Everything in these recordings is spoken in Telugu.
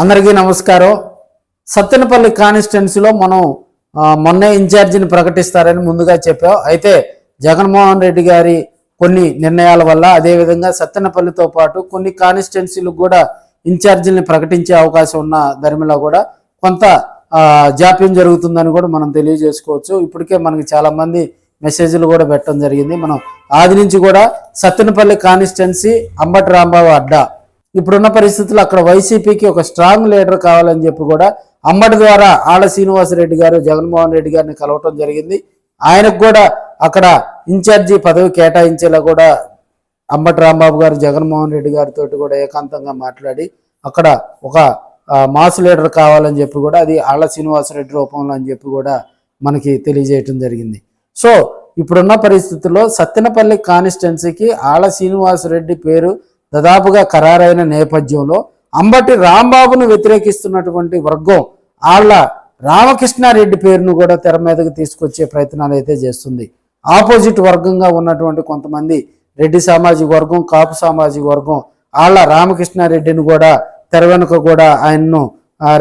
అందరికీ నమస్కారం. సత్తెనపల్లి కాన్స్టిట్యున్సీలో మనం మొన్నే ఇన్ఛార్జిని ప్రకటిస్తారని ముందుగా చెప్పాం. అయితే జగన్మోహన్ రెడ్డి గారి కొన్ని నిర్ణయాల వల్ల అదేవిధంగా సత్తెనపల్లితో పాటు కొన్ని కాన్స్టిట్యున్సీలకు కూడా ఇన్ఛార్జిని ప్రకటించే అవకాశం ఉన్న ధర్మిలో కూడా కొంత జాప్యం జరుగుతుందని కూడా మనం తెలియజేసుకోవచ్చు. ఇప్పటికే మనకి చాలా మంది మెసేజ్లు కూడా పెట్టడం జరిగింది. మనం ఆది నుంచి కూడా సత్తెనపల్లి కాన్స్టిట్యున్సీ అంబటి రాంబాబు అడ్డా ఇప్పుడున్న పరిస్థితుల్లో అక్కడ వైసీపీకి ఒక స్ట్రాంగ్ లీడర్ కావాలని చెప్పి కూడా అంబటి ద్వారా ఆళ్ళ శ్రీనివాసరెడ్డి గారు జగన్మోహన్ రెడ్డి గారిని కలవటం జరిగింది. ఆయనకు కూడా అక్కడ ఇన్ఛార్జి పదవి కేటాయించేలా కూడా అంబటి రాంబాబు గారు జగన్మోహన్ రెడ్డి గారితో కూడా ఏకాంతంగా మాట్లాడి అక్కడ ఒక మాస్ లీడర్ కావాలని చెప్పి కూడా అది ఆళ్ళ శ్రీనివాసరెడ్డి రూపంలో అని చెప్పి కూడా మనకి తెలియజేయటం జరిగింది. సో ఇప్పుడున్న పరిస్థితుల్లో సత్తెనపల్లి కాన్స్టిట్యున్సీకి ఆళ్ళ శ్రీనివాసరెడ్డి పేరు దాదాపుగా ఖరారైన నేపథ్యంలో అంబటి రాంబాబును వ్యతిరేకిస్తున్నటువంటి వర్గం ఆళ్ళ రామకృష్ణారెడ్డి పేరును కూడా తెర మీదకి తీసుకొచ్చే ప్రయత్నాలు అయితే చేస్తుంది. ఆపోజిట్ వర్గంగా ఉన్నటువంటి కొంతమంది రెడ్డి సామాజిక వర్గం కాపు సామాజిక వర్గం ఆళ్ళ రామకృష్ణారెడ్డిని కూడా తెర వెనుక కూడా ఆయన్ను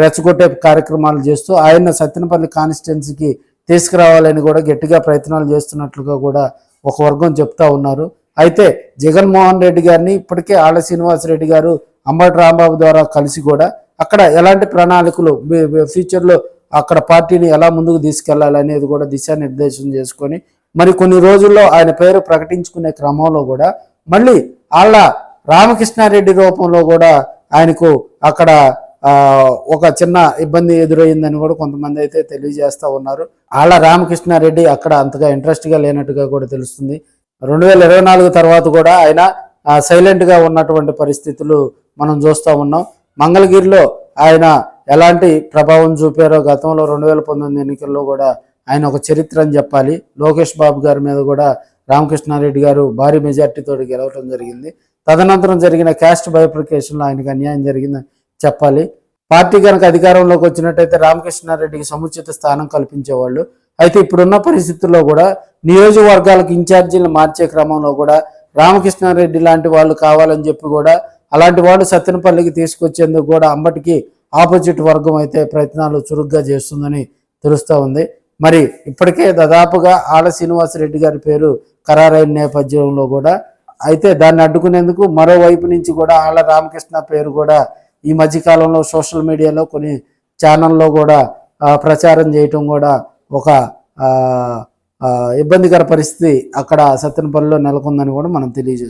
రెచ్చగొట్టే కార్యక్రమాలు చేస్తూ ఆయన సత్యనపల్లి కాన్స్టిట్యున్సీకి తీసుకురావాలని కూడా గట్టిగా ప్రయత్నాలు చేస్తున్నట్లుగా కూడా ఒక వర్గం చెప్తా ఉన్నారు. అయితే జగన్మోహన్ రెడ్డి గారిని ఇప్పటికే ఆళ్ళ శ్రీనివాసరెడ్డి గారు అంబటి రాంబాబు ద్వారా కలిసి కూడా అక్కడ ఎలాంటి ప్రణాళికలు ఫ్యూచర్లో అక్కడ పార్టీని ఎలా ముందుకు తీసుకెళ్ళాలి అనేది కూడా దిశానిర్దేశం చేసుకొని మరి కొన్ని రోజుల్లో ఆయన పేరు ప్రకటించుకునే క్రమంలో కూడా మళ్ళీ ఆళ్ళ రామకృష్ణారెడ్డి రూపంలో కూడా ఆయనకు అక్కడ ఒక చిన్న ఇబ్బంది ఎదురయ్యిందని కూడా కొంతమంది అయితే తెలియజేస్తూ ఉన్నారు. ఆళ్ళ రామకృష్ణారెడ్డి అక్కడ అంతగా ఇంట్రెస్ట్గా లేనట్టుగా కూడా తెలుస్తుంది. రెండు వేల ఇరవై నాలుగు తర్వాత కూడా ఆయన సైలెంట్గా ఉన్నటువంటి పరిస్థితులు మనం చూస్తూ ఉన్నాం. మంగళగిరిలో ఆయన ఎలాంటి ప్రభావం చూపారో గతంలో రెండు వేల పంతొమ్మిది ఎన్నికల్లో కూడా ఆయన ఒక చరిత్ర అని చెప్పాలి. లోకేష్ బాబు గారి మీద కూడా రామకృష్ణారెడ్డి గారు భారీ మెజార్టీతో గెలవటం జరిగింది. తదనంతరం జరిగిన క్యాస్ట్ బైఫికేషన్లో ఆయనకు అన్యాయం జరిగిందని చెప్పాలి. పార్టీ కనుక అధికారంలోకి వచ్చినట్టయితే రామకృష్ణారెడ్డికి సముచిత స్థానం కల్పించేవాళ్ళు. అయితే ఇప్పుడున్న పరిస్థితుల్లో కూడా నియోజకవర్గాలకు ఇన్ఛార్జీలను మార్చే క్రమంలో కూడా రామకృష్ణారెడ్డి లాంటి వాళ్ళు కావాలని చెప్పి కూడా అలాంటి వాళ్ళు సత్తెనపల్లికి తీసుకొచ్చేందుకు కూడా అంబటికి ఆపోజిట్ వర్గం అయితే ప్రయత్నాలు చురుగ్గా చేస్తుందని తెలుస్తూ ఉంది. మరి ఇప్పటికే దాదాపుగా ఆళ్ళ శ్రీనివాసరెడ్డి గారి పేరు ఖరారైన నేపథ్యంలో కూడా అయితే దాన్ని అడ్డుకునేందుకు మరోవైపు నుంచి కూడా ఆళ్ళ రామకృష్ణ పేరు కూడా ఈ మధ్యకాలంలో సోషల్ మీడియాలో కొన్ని ఛానల్లో కూడా ప్రచారం చేయటం కూడా ఒక ఇబ్బందికర పరిస్థితి అక్కడ సత్యనపల్లిలో నెలకొందని కూడా మనం తెలియజేస్తాం